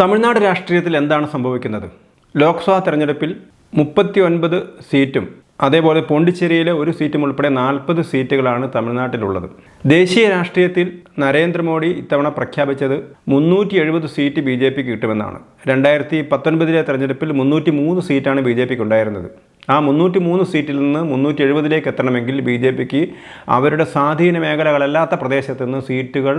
തമിഴ്നാട് രാഷ്ട്രീയത്തിൽ എന്താണ് സംഭവിക്കുന്നത്? ലോക്സഭാ തെരഞ്ഞെടുപ്പിൽ മുപ്പത്തി ഒൻപത് സീറ്റും അതേപോലെ പോണ്ടിച്ചേരിയിലെ ഒരു സീറ്റും ഉൾപ്പെടെ നാൽപ്പത് സീറ്റുകളാണ് തമിഴ്നാട്ടിലുള്ളത്. ദേശീയ രാഷ്ട്രീയത്തിൽ നരേന്ദ്രമോദി ഇത്തവണ പ്രഖ്യാപിച്ചത് മുന്നൂറ്റി എഴുപത് സീറ്റ് ബി ജെ പിക്ക് കിട്ടുമെന്നാണ്. രണ്ടായിരത്തി പത്തൊൻപതിലെ തെരഞ്ഞെടുപ്പിൽ മുന്നൂറ്റി മൂന്ന് സീറ്റാണ് ബി ജെ പിക്ക് ഉണ്ടായിരുന്നത്. ആ മുന്നൂറ്റി മൂന്ന് സീറ്റിൽ നിന്ന് മുന്നൂറ്റി എഴുപതിലേക്ക് എത്തണമെങ്കിൽ ബി ജെ പിക്ക് അവരുടെ സ്വാധീന മേഖലകളല്ലാത്ത പ്രദേശത്ത് നിന്ന് സീറ്റുകൾ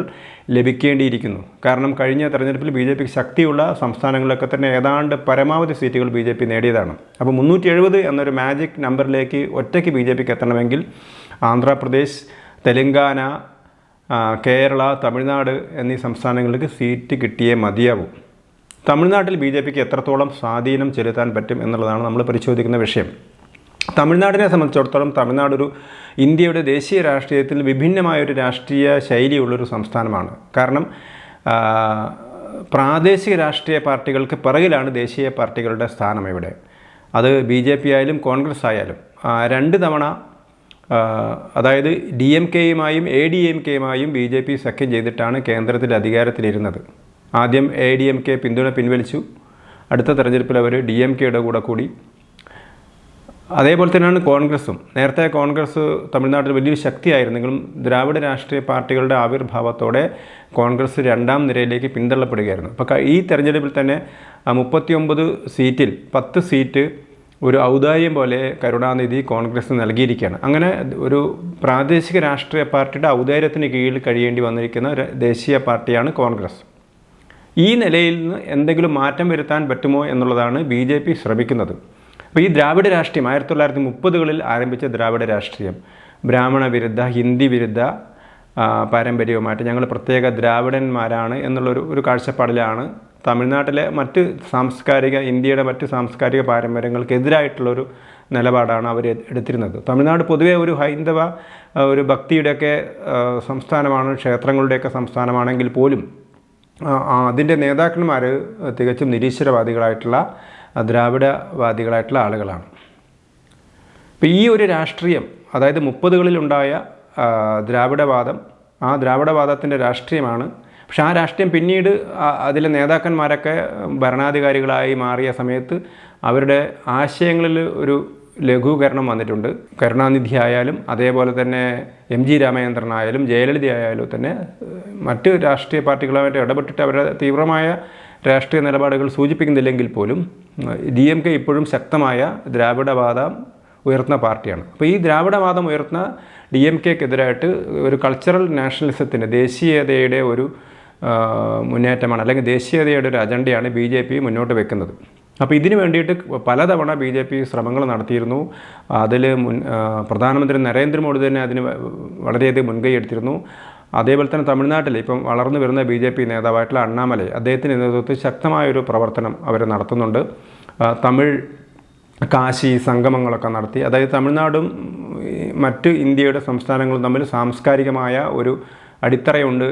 ലഭിക്കേണ്ടിയിരിക്കുന്നു. കാരണം കഴിഞ്ഞ തെരഞ്ഞെടുപ്പിൽ ബി ജെ പിക്ക് ശക്തിയുള്ള സംസ്ഥാനങ്ങളിലൊക്കെ തന്നെ ഏതാണ്ട് പരമാവധി സീറ്റുകൾ ബി ജെ പി നേടിയതാണ്. അപ്പോൾ മുന്നൂറ്റി എഴുപത് എന്നൊരു മാജിക് നമ്പറിലേക്ക് ഒറ്റയ്ക്ക് ബി ജെ പിക്ക് എത്തണമെങ്കിൽ ആന്ധ്രാപ്രദേശ് തെലങ്കാന കേരള തമിഴ്നാട് എന്നീ സംസ്ഥാനങ്ങൾക്ക് സീറ്റ് കിട്ടിയേ മതിയാവൂ. തമിഴ്നാട്ടിൽ ബി ജെ പിക്ക് എത്രത്തോളം സ്വാധീനം ചെലുത്താൻ പറ്റും എന്നുള്ളതാണ് നമ്മൾ പരിശോധിക്കുന്ന വിഷയം. തമിഴ്നാടിനെ സംബന്ധിച്ചിടത്തോളം തമിഴ്നാട് ഒരു ഇന്ത്യയുടെ ദേശീയ രാഷ്ട്രീയത്തിൽ വിഭിന്നമായൊരു രാഷ്ട്രീയ ശൈലിയുള്ളൊരു സംസ്ഥാനമാണ്. കാരണം പ്രാദേശിക രാഷ്ട്രീയ പാർട്ടികൾക്ക് പിറകിലാണ് ദേശീയ പാർട്ടികളുടെ സ്ഥാനം ഇവിടെ. അത് ബി ജെ പി ആയാലും കോൺഗ്രസ് ആയാലും. രണ്ട് തവണ അതായത് ഡി എം കെയുമായും എ ഡി എം കെയുമായും ബി ജെ പി സഖ്യം ചെയ്തിട്ടാണ് കേന്ദ്രത്തിൽ അധികാരത്തിലിരുന്നത്. ആദ്യം എ ഡി എം കെ പിന്തുണ പിൻവലിച്ചു. അടുത്ത തെരഞ്ഞെടുപ്പിൽ അവർ ഡി എം കെയുടെ കൂടെ കൂടി. അതേപോലെ തന്നെയാണ് കോൺഗ്രസും. നേരത്തെ കോൺഗ്രസ് തമിഴ്നാട്ടിൽ വലിയൊരു ശക്തിയായിരുന്നെങ്കിലും ദ്രാവിഡ രാഷ്ട്രീയ പാർട്ടികളുടെ ആവിർഭാവത്തോടെ കോൺഗ്രസ് രണ്ടാം നിരയിലേക്ക് പിന്തള്ളപ്പെടുകയായിരുന്നു. അപ്പോൾ ഈ തെരഞ്ഞെടുപ്പിൽ തന്നെ മുപ്പത്തിയൊമ്പത് സീറ്റിൽ പത്ത് സീറ്റ് ഒരു ഔദാര്യം പോലെ കരുണാനിധി കോൺഗ്രസ് നൽകിയിരിക്കുകയാണ്. അങ്ങനെ ഒരു പ്രാദേശിക രാഷ്ട്രീയ പാർട്ടിയുടെ ഔദാര്യത്തിന് കീഴിൽ കഴിയേണ്ടി വന്നിരിക്കുന്ന ദേശീയ പാർട്ടിയാണ് കോൺഗ്രസ്. ഈ നിലയിൽ നിന്ന് എന്തെങ്കിലും മാറ്റം വരുത്താൻ പറ്റുമോ എന്നുള്ളതാണ് ബി ജെ പി ശ്രമിക്കുന്നത്. അപ്പോൾ ഈ ദ്രാവിഡ രാഷ്ട്രീയം ആയിരത്തി തൊള്ളായിരത്തി മുപ്പതുകളിൽ ആരംഭിച്ച ദ്രാവിഡ രാഷ്ട്രീയം ബ്രാഹ്മണ വിരുദ്ധ ഹിന്ദി വിരുദ്ധ പാരമ്പര്യവുമായിട്ട് ഞങ്ങൾ പ്രത്യേക ദ്രാവിഡന്മാരാണ് എന്നുള്ളൊരു ഒരു കാഴ്ചപ്പാടിലാണ് തമിഴ്നാട്ടിലെ മറ്റ് സാംസ്കാരിക ഇന്ത്യയുടെ മറ്റ് സാംസ്കാരിക പാരമ്പര്യങ്ങൾക്കെതിരായിട്ടുള്ളൊരു നിലപാടാണ് അവർ എടുത്തിരുന്നത്. തമിഴ്നാട് പൊതുവെ ഒരു ഹൈന്ദവ ഒരു ഭക്തിയുടെയൊക്കെ സംസ്ഥാനമാണ് ക്ഷേത്രങ്ങളുടെയൊക്കെ സംസ്ഥാനമാണെങ്കിൽ പോലും അതിന്റെ നേതാക്കന്മാർ തികച്ചും നിരീശ്വരവാദികളായിട്ടുള്ള ദ്രാവിഡവാദികളായിട്ടുള്ള ആളുകളാണ്. ഇപ്പം ഈ ഒരു രാഷ്ട്രീയം അതായത് മുപ്പതുകളിലുണ്ടായ ദ്രാവിഡവാദം ആ ദ്രാവിഡവാദത്തിന്റെ രാഷ്ട്രീയമാണ്. പക്ഷെ ആ രാഷ്ട്രീയം പിന്നീട് അതിലെ നേതാക്കന്മാരൊക്കെ ഭരണാധികാരികളായി മാറിയ സമയത്ത് അവരുടെ ആശയങ്ങളിൽ ഒരു ലഘൂകരണം വന്നിട്ടുണ്ട്. കരുണാനിധി ആയാലും അതേപോലെ തന്നെ എം ജി രാമചന്ദ്രനായാലും ജയലളിത ആയാലും തന്നെ മറ്റ് രാഷ്ട്രീയ പാർട്ടികളുമായിട്ട് ഇടപെട്ടിട്ട് അവരുടെ തീവ്രമായ രാഷ്ട്രീയ നിലപാടുകൾ സൂചിപ്പിക്കുന്നില്ലെങ്കിൽ പോലും ഡി എം കെ ഇപ്പോഴും ശക്തമായ ദ്രാവിഡവാദം ഉയർത്തുന്ന പാർട്ടിയാണ്. അപ്പോൾ ഈ ദ്രാവിഡവാദം ഉയർത്തുന്ന ഡി എം കെക്കെതിരായിട്ട് ഒരു കൾച്ചറൽ നാഷണലിസത്തിന്റെ ദേശീയതയുടെ ഒരു മുന്നേറ്റമാണ് അല്ലെങ്കിൽ ദേശീയതയുടെ ഒരു അജണ്ടയാണ് ബി ജെ പി മുന്നോട്ട് വെക്കുന്നത്. അപ്പോൾ ഇതിനു വേണ്ടിയിട്ട് പലതവണ ബി ജെ പി ശ്രമങ്ങൾ നടത്തിയിരുന്നു. അതിൽ മുൻ പ്രധാനമന്ത്രി നരേന്ദ്രമോദി തന്നെ അതിന് വളരെയധികം മുൻകൈ എടുത്തിരുന്നു. അതേപോലെ തന്നെ തമിഴ്നാട്ടിൽ ഇപ്പം വളർന്നു വരുന്ന ബി ജെ പി നേതാവായിട്ടുള്ള അണ്ണാമലൈ അദ്ദേഹത്തിന്റെ നേതൃത്വത്തിൽ ശക്തമായൊരു പ്രവർത്തനം അവർ നടത്തുന്നുണ്ട്. തമിഴ് കാശി സംഗമങ്ങളൊക്കെ നടത്തി. അതായത് തമിഴ്നാടും മറ്റ് ഇന്ത്യയുടെ സംസ്ഥാനങ്ങളും തമ്മിൽ സാംസ്കാരികമായ ഒരു അടിത്തറയുണ്ട്.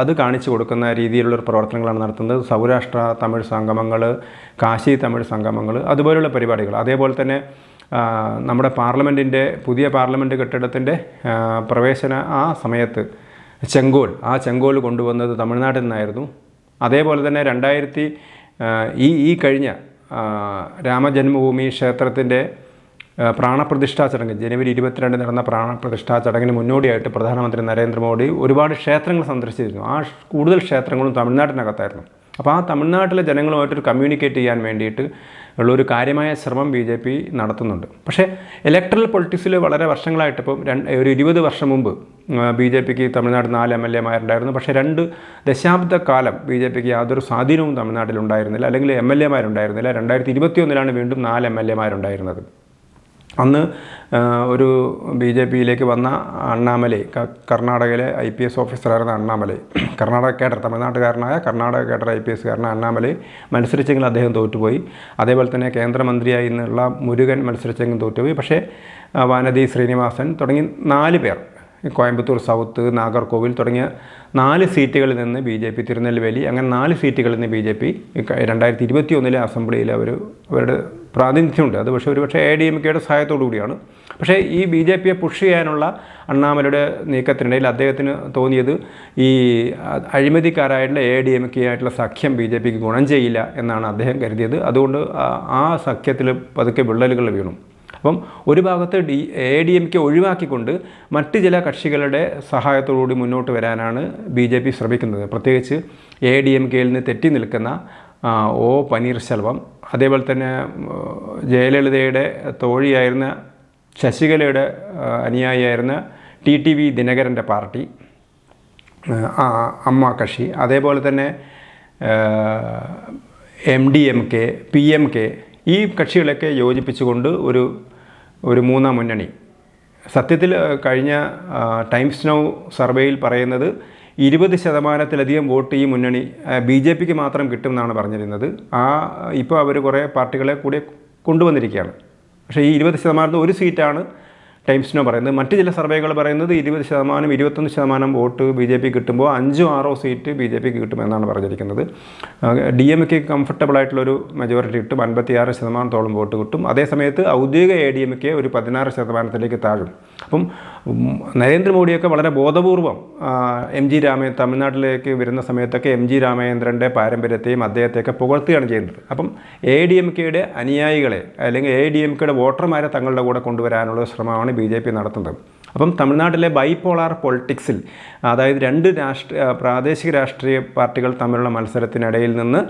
അത് കാണിച്ചു കൊടുക്കുന്ന രീതിയിലുള്ളൊരു പ്രവർത്തനങ്ങളാണ് നടത്തുന്നത്. സൗരാഷ്ട്ര തമിഴ് സംഗമങ്ങൾ കാശി തമിഴ് സംഗമങ്ങൾ അതുപോലെയുള്ള പരിപാടികൾ. അതേപോലെ തന്നെ നമ്മുടെ പാർലമെന്റിന്റെ പുതിയ പാർലമെന്റ് കെട്ടിടത്തിന്റെ പ്രവേശന ആ സമയത്ത് ചെങ്കോൽ ആ ചെങ്കോൽ കൊണ്ടുവന്നത് തമിഴ്നാട്ടിൽ നിന്നായിരുന്നു. അതേപോലെ തന്നെ രണ്ടായിരത്തി ഈ ഈ കഴിഞ്ഞ രാമജന്മഭൂമി ക്ഷേത്രത്തിന്റെ പ്രാണപ്രതിഷ്ഠാ ചടങ്ങ്. ജനുവരി ഇരുപത്തിരണ്ട് നടന്ന പ്രാണപ്രതിഷ്ഠാ ചടങ്ങിന് മുന്നോടിയായിട്ട് പ്രധാനമന്ത്രി നരേന്ദ്രമോദി ഒരുപാട് ക്ഷേത്രങ്ങൾ സന്ദർശിച്ചിരുന്നു. ആ കൂടുതൽ ക്ഷേത്രങ്ങളും തമിഴ്നാട്ടിനകത്തായിരുന്നു. അപ്പോൾ ആ തമിഴ്നാട്ടിലെ ജനങ്ങളുമായിട്ടൊരു കമ്മ്യൂണിക്കേറ്റ് ചെയ്യാൻ വേണ്ടിയിട്ട് ഉള്ളൊരു കാര്യമായ ശ്രമം ബി ജെ പി നടത്തുന്നുണ്ട്. പക്ഷേ ഇലക്ട്രൽ പൊളിറ്റിക്സിൽ വളരെ വർഷങ്ങളായിട്ട് ഇപ്പം രണ്ട് ഒരു ഇരുപത് വർഷം മുമ്പ് ബി ജെ പിക്ക് തമിഴ്നാട് നാല് എം എൽ എമാരുണ്ടായിരുന്നു. പക്ഷേ രണ്ട് ദശാബ്ദക്കാലം ബി ജെ പിക്ക് യാതൊരു സ്വാധീനവും തമിഴ്നാട്ടിൽ ഉണ്ടായിരുന്നില്ല. അല്ലെങ്കിൽ എം എൽ എമാരുണ്ടായിരുന്നില്ല. രണ്ടായിരത്തി ഇരുപത്തിയൊന്നിലാണ് വീണ്ടും നാല് എം എൽ എമാരുണ്ടായിരുന്നത് അന്ന് ഒരു ബി ജെ പിയിലേക്ക് വന്ന അണ്ണാമലൈ കർണാടകയിലെ ഐ പി എസ് ഓഫീസറായിരുന്ന അണ്ണാമലൈ. കർണാടക കേഡർ തമിഴ്നാട്ടുകാരനായ കർണാടക കേഡർ ഐ പി എസ്കാരനായ അണ്ണാമലൈ മത്സരിച്ചെങ്കിൽ അദ്ദേഹം തോറ്റുപോയി. അതേപോലെ തന്നെ കേന്ദ്രമന്ത്രിയായി ഇന്നുള്ള മുരുകൻ മത്സരിച്ചെങ്കിലും തോറ്റുപോയി. പക്ഷേ വാനതി ശ്രീനിവാസൻ തുടങ്ങി നാല് പേർ കോയമ്പത്തൂർ സൗത്ത് നാഗർകോവിൽ തുടങ്ങിയ നാല് സീറ്റുകളിൽ നിന്ന് ബി ജെ പി തിരുനെൽവേലി അങ്ങനെ നാല് സീറ്റുകളിൽ നിന്ന് ബി ജെ പി രണ്ടായിരത്തി ഇരുപത്തി ഒന്നിലെ അസംബ്ലിയിൽ അവർ അവരുടെ പ്രാതിനിധ്യമുണ്ട്. അത് പക്ഷേ ഒരുപക്ഷെ എ ഡി എം കെയുടെ സഹായത്തോടു കൂടിയാണ്. പക്ഷേ ഈ ബി ജെ പിയെ പുഷ് ചെയ്യാനുള്ള അണ്ണാമലയുടെ നീക്കത്തിനിടയിൽ അദ്ദേഹത്തിന് തോന്നിയത് ഈ അഴിമതിക്കാരായിട്ടുള്ള എ ഡി എം കെ ആയിട്ടുള്ള സഖ്യം ബി ജെ പിക്ക് ഗുണം ചെയ്യില്ല എന്നാണ് അദ്ദേഹം കരുതിയത്. അതുകൊണ്ട് ആ സഖ്യത്തിൽ പതുക്കെ വിള്ളലുകൾ വീണു. അപ്പം ഒരു ഭാഗത്ത് D A D M K ഒഴിവാക്കിക്കൊണ്ട് മറ്റ് ചില കക്ഷികളുടെ സഹായത്തോടുകൂടി മുന്നോട്ട് വരാനാണ് ബി ജെ പി ശ്രമിക്കുന്നത്. പ്രത്യേകിച്ച് എ ഡി എം കെയിൽ നിന്ന് തെറ്റി നിൽക്കുന്ന ഒ പനീർശെൽവം അതേപോലെ തന്നെ ജയലളിതയുടെ തോഴിയായിരുന്ന ശശികലയുടെ അനുയായിയായിരുന്ന ടി ടി വി ദിനകരന്റെ പാർട്ടി അമ്മ കക്ഷി അതേപോലെ തന്നെ M D M K P M K ഈ കക്ഷികളൊക്കെ യോജിപ്പിച്ചുകൊണ്ട് ഒരു ഒരു മൂന്നാം മുന്നണി. സത്യത്തിൽ കഴിഞ്ഞ ടൈംസ് നൗ സർവേയിൽ പറയുന്നത് ഇരുപത് ശതമാനത്തിലധികം വോട്ട് ഈ മുന്നണി ബി ജെ പിക്ക് മാത്രം കിട്ടുമെന്നാണ് പറഞ്ഞിരുന്നത്. ആ ഇപ്പോൾ അവർ കുറേ പാർട്ടികളെ കൂടെ കൊണ്ടുവന്നിരിക്കുകയാണ്. പക്ഷേ ഈ ഇരുപത് ശതമാനത്തിൽ ഒരു സീറ്റാണ് ടൈംസിനോ പറയുന്നത്. മറ്റ് ചില സർവേകൾ പറയുന്നത് ഇരുപത് ശതമാനം ഇരുപത്തൊന്ന് ശതമാനം വോട്ട് ബി ജെ പി കിട്ടുമ്പോൾ അഞ്ചോ ആറോ സീറ്റ് ബി ജെ പിക്ക് കിട്ടുമെന്നാണ് പറഞ്ഞിരിക്കുന്നത്. ഡി എം കെ കംഫർട്ടബിളായിട്ടുള്ളൊരു മെജോറിറ്റി കിട്ടും. അൻപത്തിയാറ് ശതമാനത്തോളം വോട്ട് കിട്ടും. അതേസമയത്ത് ഔദ്യോഗിക എ ഡി എം കെ ഒരു പതിനാറ് ശതമാനത്തിലേക്ക് താഴും. അപ്പം നരേന്ദ്രമോദിയൊക്കെ വളരെ ബോധപൂർവം എം ജി രാമ തമിഴ്നാട്ടിലേക്ക് വരുന്ന സമയത്തൊക്കെ എം ജി രാമചന്ദ്രന്റെ പാരമ്പര്യത്തെയും അദ്ദേഹത്തെയൊക്കെ പുകഴ്ത്തുകയാണ് ചെയ്യുന്നത്. അപ്പം എ ഡി എം കെയുടെ അനുയായികളെ അല്ലെങ്കിൽ എ ഡി എം കെയുടെ വോട്ടർമാരെ തങ്ങളുടെ കൂടെ കൊണ്ടുവരാനുള്ള ശ്രമമാണ് ബി ജെ പി നടത്തുന്നത്. അപ്പം തമിഴ്നാട്ടിലെ ബൈപോളാർ പൊളിറ്റിക്സിൽ അതായത് രണ്ട് രാഷ്ട്രീയ പ്രാദേശിക രാഷ്ട്രീയ പാർട്ടികൾ തമ്മിലുള്ള മത്സരത്തിനിടയിൽ നിന്ന്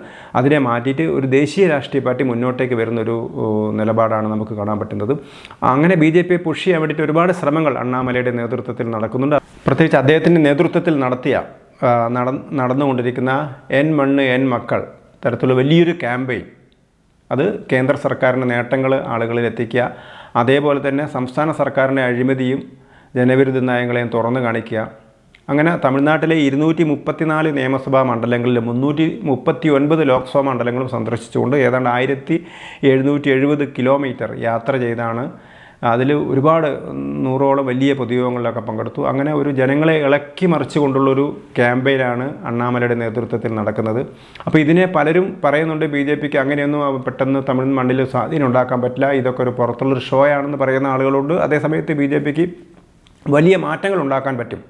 അതിനെ മാറ്റിയിട്ട് ഒരു ദേശീയ രാഷ്ട്രീയ പാർട്ടി മുന്നോട്ടേക്ക് വരുന്നൊരു നിലപാടാണ് നമുക്ക് കാണാൻ പറ്റുന്നത്. അങ്ങനെ ബി ജെ പിയെ പുഷ് ചെയ്യാൻ വേണ്ടിയിട്ട് ഒരുപാട് ശ്രമങ്ങൾ അണ്ണാമലയുടെ നേതൃത്വത്തിൽ നടക്കുന്നുണ്ട്. പ്രത്യേകിച്ച് അദ്ദേഹത്തിന്റെ നേതൃത്വത്തിൽ നടത്തിയ നട നടന്നുകൊണ്ടിരിക്കുന്ന എൻ മണ്ണ് എൻ മക്കൾ തരത്തിലുള്ള വലിയൊരു ക്യാമ്പയിൻ. അത് കേന്ദ്ര സർക്കാരിന്റെ നേട്ടങ്ങൾ ആളുകളിൽ എത്തിക്കുക അതേപോലെ തന്നെ സംസ്ഥാന സർക്കാരിന്റെ അഴിമതിയും ജനവിരുദ്ധ നയങ്ങളെയും തുറന്നു കാണിക്കുക. അങ്ങനെ തമിഴ്നാട്ടിലെ ഇരുന്നൂറ്റി മുപ്പത്തിനാല് നിയമസഭാ മണ്ഡലങ്ങളിലും മുന്നൂറ്റി മുപ്പത്തി ഒൻപത് ലോക്സഭാ മണ്ഡലങ്ങളും സന്ദർശിച്ചുകൊണ്ട് ഏതാണ്ട് ആയിരത്തി എഴുന്നൂറ്റി എഴുപത് കിലോമീറ്റർ യാത്ര ചെയ്താണ്. അതിൽ ഒരുപാട് നൂറോളം വലിയ പൊതുയോഗങ്ങളിലൊക്കെ പങ്കെടുത്തു. അങ്ങനെ ഒരു ജനങ്ങളെ ഇളക്കി മറിച്ചുകൊണ്ടുള്ളൊരു ക്യാമ്പയിനാണ് അണ്ണാമലയുടെ നേതൃത്വത്തിൽ നടക്കുന്നത്. അപ്പോൾ ഇതിനെ പലരും പറയുന്നുണ്ട് ബി ജെ പിക്ക് അങ്ങനെയൊന്നും പെട്ടെന്ന് തമിഴ് മണ്ണിൽ സ്വാധീനം ഉണ്ടാക്കാൻ പറ്റില്ല. ഇതൊക്കെ ഒരു പുറത്തുള്ളൊരു ഷോ ആണെന്ന് പറയുന്ന ആളുകളുണ്ട്. അതേസമയത്ത് ബി ജെ പിക്ക് വലിയ മാറ്റങ്ങൾ ഉണ്ടാക്കാൻ പറ്റും.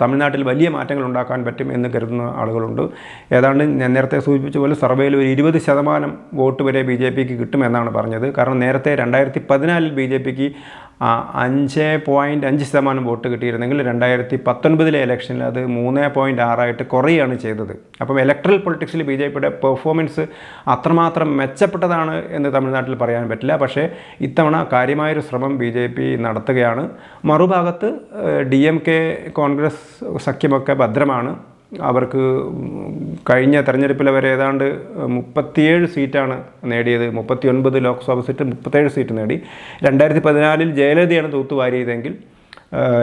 തമിഴ്നാട്ടിൽ വലിയ മാറ്റങ്ങൾ ഉണ്ടാക്കാൻ പറ്റും എന്ന് കരുതുന്ന ആളുകളുണ്ട്. ഏതാണ്ട് ഞാൻ നേരത്തെ സൂചിപ്പിച്ച പോലെ സർവേയിൽ ഒരു ഇരുപത് ശതമാനം വോട്ട് വരെ ബി ജെ പിക്ക് കിട്ടുമെന്നാണ് പറഞ്ഞത്. കാരണം നേരത്തെ രണ്ടായിരത്തി പതിനാലിൽ ബി ജെ പിക്ക് അഞ്ച് പോയിന്റ് അഞ്ച് ശതമാനം വോട്ട് കിട്ടിയിരുന്നെങ്കിൽ രണ്ടായിരത്തി പത്തൊൻപതിലെ ഇലക്ഷനിൽ അത് മൂന്ന് പോയിന്റ് ആറായിട്ട് കുറയുകയാണ് ചെയ്തത്. അപ്പം ഇലക്ട്രൽ പൊളിറ്റിക്സിൽ ബി ജെ പിയുടെ പെർഫോമൻസ് അത്രമാത്രം മെച്ചപ്പെട്ടതാണ് എന്ന് തമിഴ്നാട്ടിൽ പറയാൻ പറ്റില്ല. പക്ഷേ ഇത്തവണ കാര്യമായൊരു ശ്രമം ബി ജെ പി നടത്തുകയാണ്. മറുഭാഗത്ത് ഡി എം കെ കോൺഗ്രസ് സഖ്യമൊക്കെ ഭദ്രമാണ്. അവർക്ക് കഴിഞ്ഞ തെരഞ്ഞെടുപ്പിൽ അവർ ഏതാണ്ട് മുപ്പത്തിയേഴ് സീറ്റാണ് നേടിയത്. മുപ്പത്തി ഒൻപത് ലോക്സഭാ സീറ്റ് മുപ്പത്തേഴ് സീറ്റ് നേടി. രണ്ടായിരത്തി പതിനാലിൽ ജയലളിതയാണ് തൂത്തുവാരിയതെങ്കിൽ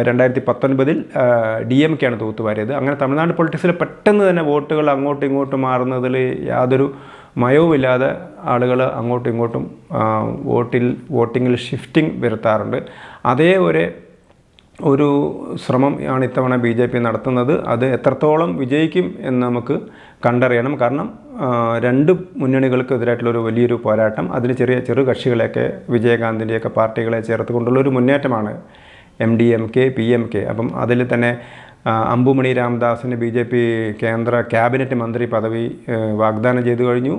രണ്ടായിരത്തി പത്തൊൻപതിൽ ഡി എം കെയാണ് തൂത്തുവാരിയത്. അങ്ങനെ തമിഴ്നാട് പൊളിറ്റിക്സിൽ പെട്ടെന്ന് തന്നെ വോട്ടുകൾ അങ്ങോട്ടും ഇങ്ങോട്ടും മാറുന്നതിൽ യാതൊരു മയവുമില്ലാതെ ആളുകൾ അങ്ങോട്ടും ഇങ്ങോട്ടും വോട്ടിൽ വോട്ടിങ്ങിൽ ഷിഫ്റ്റിംഗ് വരുത്താറുണ്ട്. അതേ ഒരു ഒരു ശ്രമം ആണ് ഇത്തവണ ബി ജെ പി നടത്തുന്നത്. അത് എത്രത്തോളം വിജയിക്കും എന്ന് നമുക്ക് കണ്ടറിയണം. കാരണം രണ്ട് മുന്നണികൾക്കെതിരായിട്ടുള്ളൊരു വലിയൊരു പോരാട്ടം അതിൽ ചെറിയ ചെറു കക്ഷികളെയൊക്കെ വിജയകാന്തിന്റെയൊക്കെ പാർട്ടികളെ ചേർത്തുകൊണ്ടുള്ള ഒരു മുന്നേറ്റമാണ് M D M K P M K. അപ്പം അതിൽ തന്നെ അമ്പുമണി രാമദാസിന് ബി ജെ പി കേന്ദ്ര ക്യാബിനറ്റ് മന്ത്രി പദവി വാഗ്ദാനം ചെയ്തു കഴിഞ്ഞു.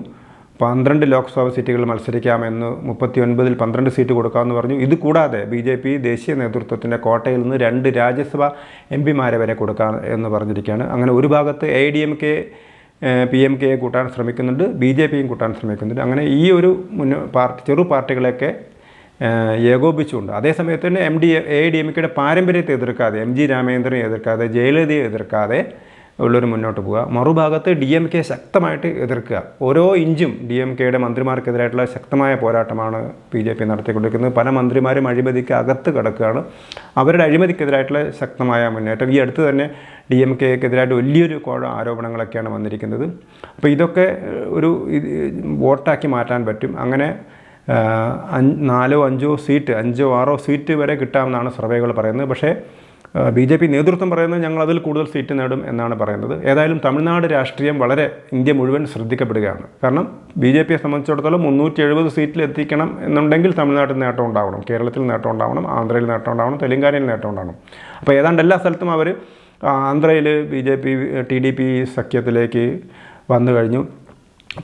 പന്ത്രണ്ട് ലോക്സഭാ സീറ്റുകൾ മത്സരിക്കാമെന്ന് മുപ്പത്തി ഒൻപതിൽ പന്ത്രണ്ട് സീറ്റ് കൊടുക്കാമെന്ന് പറഞ്ഞു. ഇത് കൂടാതെ ബി ജെ പി ദേശീയ നേതൃത്വത്തിന്റെ കോട്ടയിൽ നിന്ന് രണ്ട് രാജ്യസഭ എം പിമാരെ വരെ കൊടുക്കാം എന്ന് പറഞ്ഞിരിക്കുകയാണ്. അങ്ങനെ ഒരു ഭാഗത്ത് A D M K P M കെയെ കൂട്ടാൻ ശ്രമിക്കുന്നുണ്ട് ബി ജെ പിയും കൂട്ടാൻ ശ്രമിക്കുന്നുണ്ട്. അങ്ങനെ ഈ ഒരു മുന്നോ പാർട്ടി ചെറു പാർട്ടികളെയൊക്കെ ഏകോപിച്ചുകൊണ്ട് അതേസമയത്ത് തന്നെ M D A D M കെയുടെ പാരമ്പര്യത്തെ എതിർക്കാതെ എം ജി രാമേന്ദ്രനെ എതിർക്കാതെ ജയലളിതയെ എതിർക്കാതെ ഉള്ളൊരു മുന്നോട്ട് പോവുക. മറുഭാഗത്ത് ഡി എം കെ ശക്തമായിട്ട് എതിർക്കുക. ഓരോ ഇഞ്ചും ഡി എം കെയുടെ മന്ത്രിമാർക്കെതിരായിട്ടുള്ള ശക്തമായ പോരാട്ടമാണ് ബി ജെ പി നടത്തിക്കൊണ്ടിരിക്കുന്നത്. പല മന്ത്രിമാരും അഴിമതിക്ക് അകത്ത് കിടക്കുകയാണ്. അവരുടെ അഴിമതിക്കെതിരായിട്ടുള്ള ശക്തമായ മുന്നേറ്റം. ഈ അടുത്ത് തന്നെ ഡി എം കെക്കെതിരായിട്ട് വലിയൊരു കോഴ ആരോപണങ്ങളൊക്കെയാണ് വന്നിരിക്കുന്നത്. അപ്പോൾ ഇതൊക്കെ ഒരു വോട്ടാക്കി മാറ്റാൻ പറ്റും. അങ്ങനെ നാലോ അഞ്ചോ സീറ്റ് അഞ്ചോ ആറോ സീറ്റ് വരെ കിട്ടാമെന്നാണ് സർവേകൾ പറയുന്നത്. പക്ഷേ ബി ജെ പി നേതൃത്വം പറയുന്നത് ഞങ്ങൾ അതിൽ കൂടുതൽ സീറ്റ് നേടും എന്നാണ് പറയുന്നത്. ഏതായാലും തമിഴ്നാട് രാഷ്ട്രീയം വളരെ ഇന്ത്യ മുഴുവൻ ശ്രദ്ധിക്കപ്പെടുകയാണ്. കാരണം ബി ജെ പിയെ സംബന്ധിച്ചിടത്തോളം മുന്നൂറ്റി എഴുപത് സീറ്റിൽ എത്തിക്കണം എന്നുണ്ടെങ്കിൽ തമിഴ്നാട്ടിൽ നേട്ടം ഉണ്ടാവണം. കേരളത്തിൽ നേട്ടം ഉണ്ടാവണം ആന്ധ്രയിൽ നേട്ടം ഉണ്ടാവണം തെലങ്കാനയിൽ നേട്ടം ഉണ്ടാവണം. അപ്പോൾ ഏതാണ്ട് എല്ലാ സ്ഥലത്തും അവർ ആന്ധ്രയിൽ B J P T D P സഖ്യത്തിലേക്ക് വന്നു കഴിഞ്ഞു.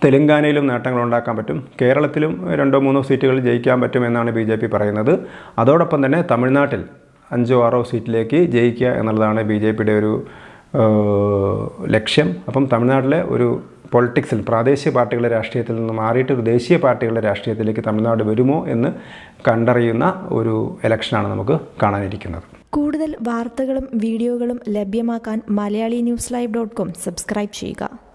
തെലങ്കാനയിലും നേട്ടങ്ങൾ ഉണ്ടാക്കാൻ പറ്റും. കേരളത്തിലും രണ്ടോ മൂന്നോ സീറ്റുകൾ ജയിക്കാൻ പറ്റും എന്നാണ് ബി ജെ പി പറയുന്നത്. അതോടൊപ്പം തന്നെ തമിഴ്നാട്ടിൽ അഞ്ചോ ആറോ സീറ്റിലേക്ക് ജയിക്കുക എന്നുള്ളതാണ് ബി ജെ പിയുടെ ഒരു ലക്ഷ്യം. അപ്പം തമിഴ്നാട്ടിലെ ഒരു പൊളിറ്റിക്സിൽ പ്രാദേശിക പാർട്ടികളുടെ രാഷ്ട്രീയത്തിൽ നിന്ന് മാറിയിട്ട് ഒരു ദേശീയ പാർട്ടികളുടെ രാഷ്ട്രീയത്തിലേക്ക് തമിഴ്നാട് വരുമോ എന്ന് കണ്ടറിയുന്ന ഒരു ഇലക്ഷനാണ് നമുക്ക് കാണാനിരിക്കുന്നത്. കൂടുതൽ വാർത്തകളും വീഡിയോകളും ലഭ്യമാക്കാൻ Malayali news live dot com subscribe ചെയ്യുക.